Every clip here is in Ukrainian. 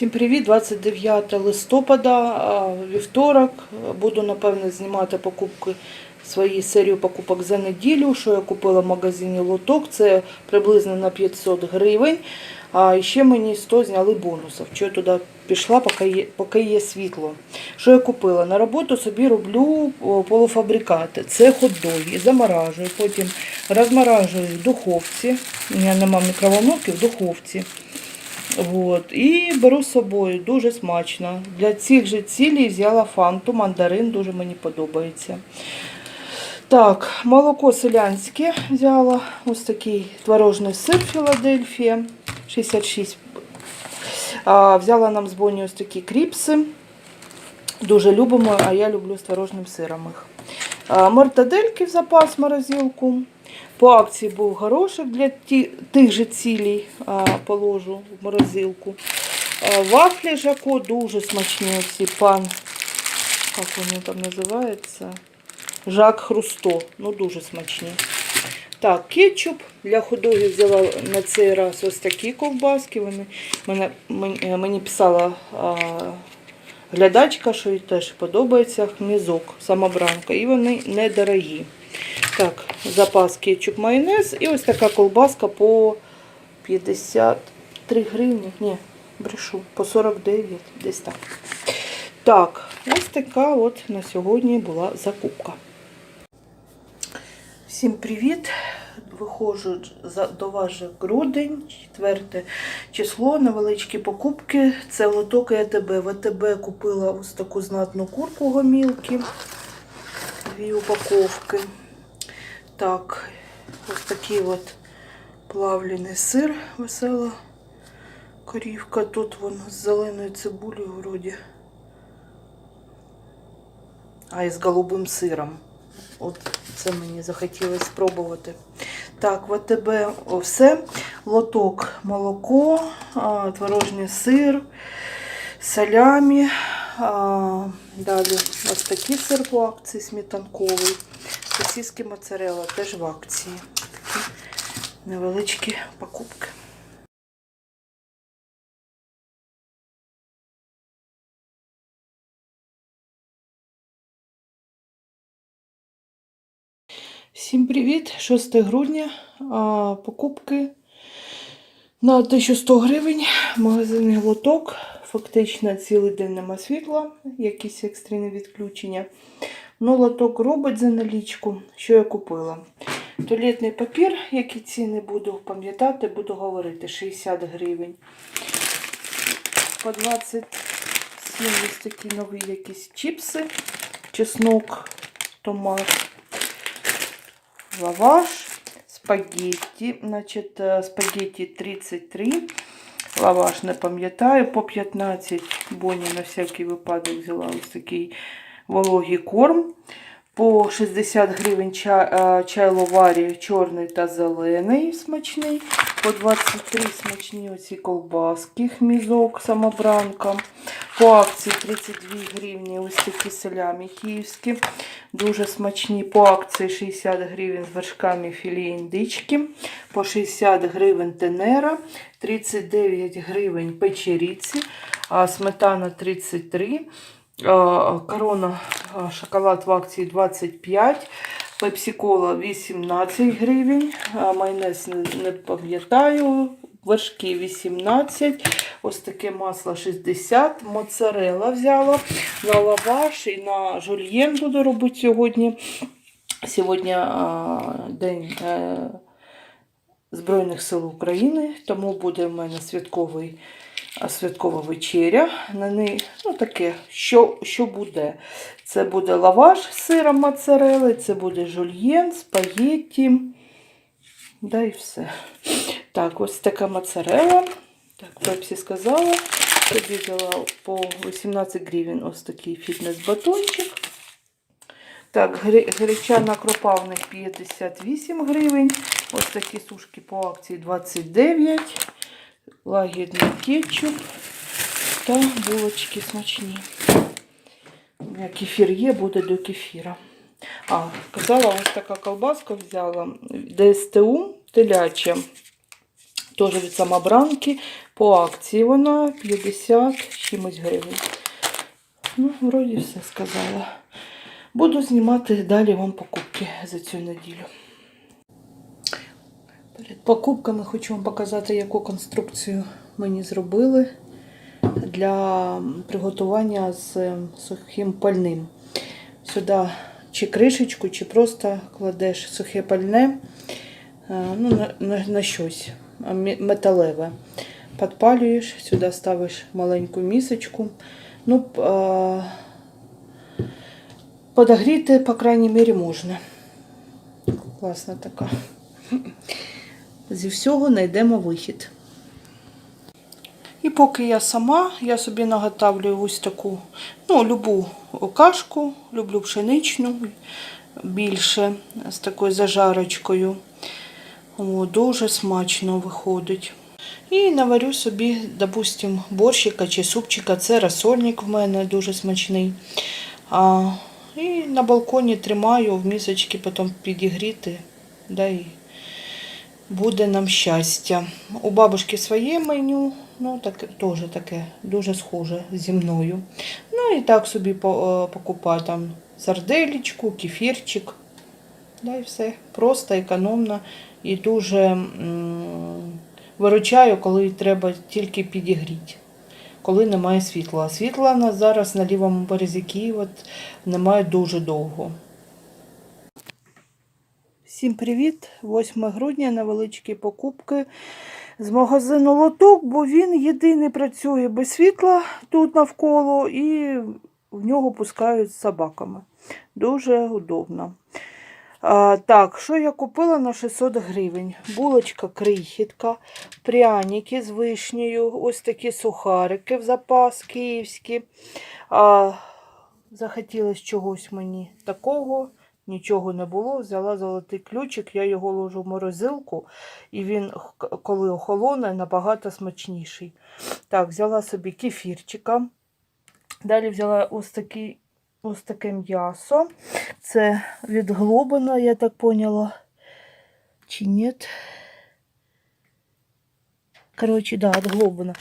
Всім привіт! 29 листопада, вівторок. Буду, напевне, знімати покупки свої серію покупок за неділю. Що я купила в магазині Лоток, це приблизно на 500 гривень. А ще мені 100 зняли бонусів. Що я туди пішла, поки є, поки є світло. Що я купила? На роботу собі роблю полуфабрикати. Це хот-доги. Заморажую, потім розморажую в духовці. У мене немає мікроволновки в духовці. От. І беру з собою дуже смачно. Для цих же цілей взяла фанту, мандарин, дуже мені подобається. Так, молоко селянське взяла. Ось такий творожний сир Філадельфія 66. А, взяла нам з Боні ось такі кріпси. Дуже любимо, а я люблю з творожним сиром їх. А, мортадельки в запас морозилку. По акції був горошок для тих же цілей а, положу в морозилку. А, вафлі Жако дуже смачні ці пан. Як вони там називаються? Жак Хрусто. Ну дуже смачні. Так, кетчуп. Для худоги взяла на цей раз ось такі ковбаски. Вони, мені, мені писала глядачка, що їй теж подобається хмізок, самобранка. І вони недорогі. Так, запас кетчуп майонез. І ось така колбаска по 53 гривні. Ні, брешу, по 49, десь так. Так, ось така от на сьогодні була закупка. Всім привіт! Виходжу до вас же грудень, 4 число, невеличкі покупки. Це лоток і АТБ. В АТБ купила ось таку знатну курку гомілки. Дві упаковки. Так, ось такий от плавлений сир, весела корівка. Тут вон з зеленою цибулею вроді. А і з голубим сиром. От це мені захотілося спробувати. Так, ВТБ все. Лоток молоко, творожний сир, салямі. Далі ось такий сир в акції сметанковий. Сосиски моцарелла теж в акції. Такі невеличкі покупки. Всім привіт! 6 грудня. А, покупки на 1100 гривень. Магазин Глоток. Фактично цілий день нема світла, якісь екстрені відключення. Ну, лоток робить за налічку. Що я купила? Туалетний папір, які ціни буду пам'ятати, буду говорити. 60 гривень. По 27 ось такі нові якісь чіпси, чеснок, томат лаваш, спагетті, значить, е, спагетті 33, лаваш не пам'ятаю, по 15 боні на всякий випадок взяла ось такий вологий корм. По 60 гривень чай, е, чай ловарі чорний та зелений смачний. По 23 смачні оці колбаски, хмізок, самобранка. По акції 32 гривні ось такі салямі київські. Дуже смачні. По акції 60 гривень з вершками філе індички. По 60 гривень тенера. 39 гривень печеріці. а Сметана 33 а, Корона шоколад в акції 25. Пепсі-кола 18 гривень. а, Майонез не, пам'ятаю. Вершки 18. Ось таке масло 60. Моцарела взяла на лаваш і на жульєн буду робити сьогодні. Сьогодні а, день е, Збройних сил України, тому буде в мене святковий, а, святкова вечеря. На неї, ну таке, що, що буде? Це буде лаваш з сиром моцарели, це буде жульєн, спагетті. Да і все. Так, ось така моцарела. Так, Пепсі сказала. Тобі взяла по 18 гривень ось такий фітнес-батончик. Так, гречана крупа в них 58 гривень. Ось такі сушки по акції 29. Лагідний кетчуп та булочки смачні. Кефір є, буде до кефіра. А, казала, ось така колбаска взяла. ДСТУ теляча. теж від самобранки. По акції вона 50 чимось гривень. Ну, вроді все сказала. Буду знімати далі вам покупки за цю неділю. Перед покупками хочу вам показати, яку конструкцію мені зробили для приготування з сухим пальним. Сюди чи кришечку, чи просто кладеш сухе пальне е, ну, на, на, на щось металеве. Підпалюєш, сюди ставиш маленьку місочку. Ну, подогріти, по крайній мірі, можна. Класна така. Зі всього знайдемо вихід. І поки я сама, я собі наготавлю ось таку, ну, любу кашку, люблю пшеничну, більше з такою зажарочкою. О, дуже смачно виходить. І наварю собі, допустим, борщика чи супчика. Це розсольник в мене дуже смачний. А, і на балконі тримаю в місочки, потім підігріти. Да, і буде нам щастя. У бабушки своє меню, ну так, теж таке дуже схоже зі мною. Ну і так собі е, покупаю там сарделечку, кефірчик. Да, і все. Просто економно і дуже м, виручаю, коли треба тільки підігріти. Коли немає світла. Світла у нас зараз на лівому березі Києва немає дуже довго. Всім привіт! 8 грудня невеличкі покупки з магазину Лоток, бо він єдиний працює без світла тут навколо і в нього пускають з собаками. Дуже удобно. А, так, що я купила на 600 гривень? Булочка крихітка, пряники з вишнею, ось такі сухарики в запас київські. А, захотілося чогось мені такого. Нічого не було, взяла золотий ключик, я його ложу в морозилку, і він, коли охолоне, набагато смачніший. Так, взяла собі кефірчика. Далі взяла ось, такий, ось таке м'ясо. Це від Глобина, я так поняла. Чи ні? Коротше, да, від Глобина.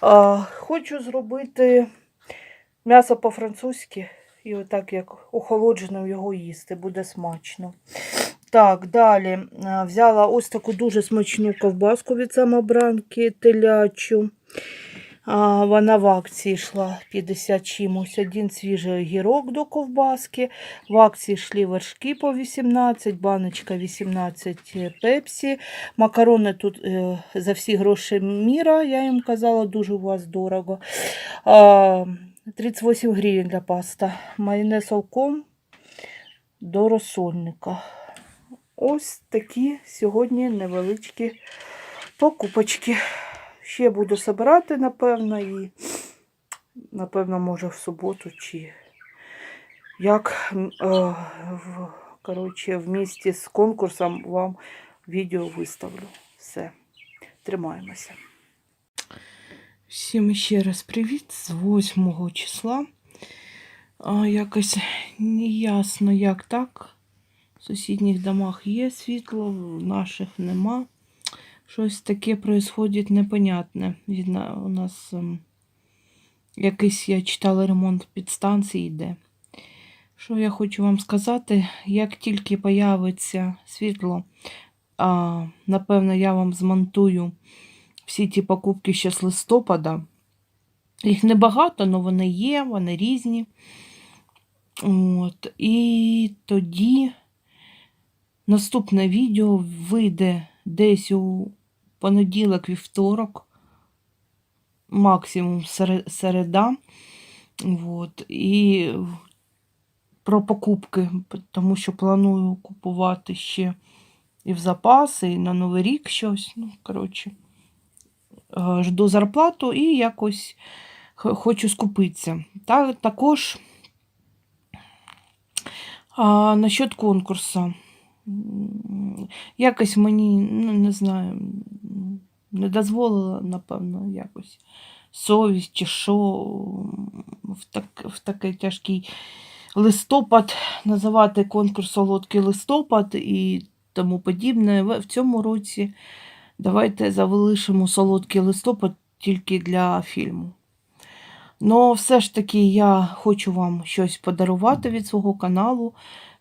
А, хочу зробити м'ясо по-французьки. І отак, як охолоджено його їсти, буде смачно. Так, далі взяла ось таку дуже смачну ковбаску від самобранки телячу. Вона в акції йшла 50 чимось. Один свіжий огірок до ковбаски. В акції йшли вершки по 18, баночка 18 пепсі. Макарони тут е, за всі гроші міра, я їм казала, дуже у вас дорого. А, 38 гривень для паста. Майонез алком до розсольника. Ось такі сьогодні невеличкі покупочки. Ще буду збирати, напевно, і, напевно, може в суботу чи як е, в, коротше, в місті з конкурсом вам відео виставлю. Все, тримаємося. Всім ще раз привіт з 8 числа. А, якось неясно, як так. В сусідніх домах є світло, в наших нема. Щось таке происходить непонятне. Видно, у нас ем, якийсь, я читала, ремонт підстанції йде. Що я хочу вам сказати, як тільки появиться світло, а, напевно, я вам змонтую всі ті покупки ще з листопада. Їх небагато, але вони є, вони різні. От. І тоді наступне відео вийде десь у понеділок, вівторок, максимум середа. От. І про покупки, тому що планую купувати ще і в запаси, і на Новий рік щось. Ну, коротше, жду зарплату і якось хочу скупитися. Та, також а, насчет конкурсу. Якось мені, ну, не знаю, не дозволила, напевно, якось совість чи що в, так, в такий тяжкий листопад називати конкурс солодкий листопад і тому подібне. В в цьому році Давайте залишимо солодкий листопад тільки для фільму. Ну, все ж таки, я хочу вам щось подарувати від свого каналу.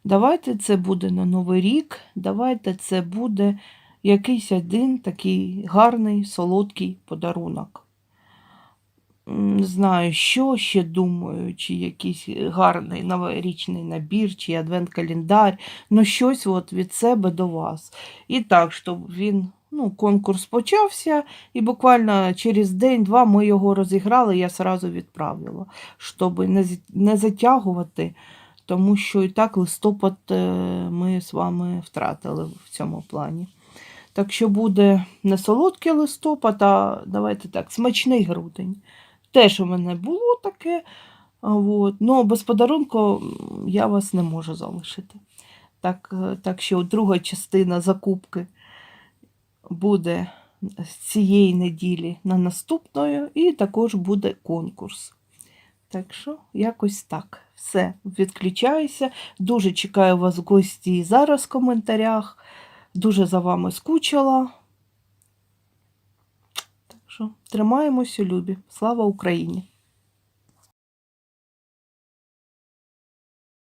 Давайте це буде на Новий рік. Давайте це буде якийсь один такий гарний, солодкий подарунок. Не знаю, що ще думаю, чи якийсь гарний новорічний набір, чи адвент-календар. Ну, щось от від себе до вас. І так, щоб він, ну, конкурс почався, і буквально через день-два ми його розіграли, я сразу відправила, щоб не, затягувати, тому що і так листопад е, ми з вами втратили в цьому плані. Так що буде не солодкий листопад, а давайте так, смачний грудень. Теж у мене було таке, от, ну без подарунку я вас не можу залишити. Так, е, так що друга частина закупки буде з цієї неділі на наступною, і також буде конкурс. Так що, якось так. Все, відключаюся. Дуже чекаю вас в гості зараз в коментарях. Дуже за вами скучила. Так що тримаємося, любі. Слава Україні!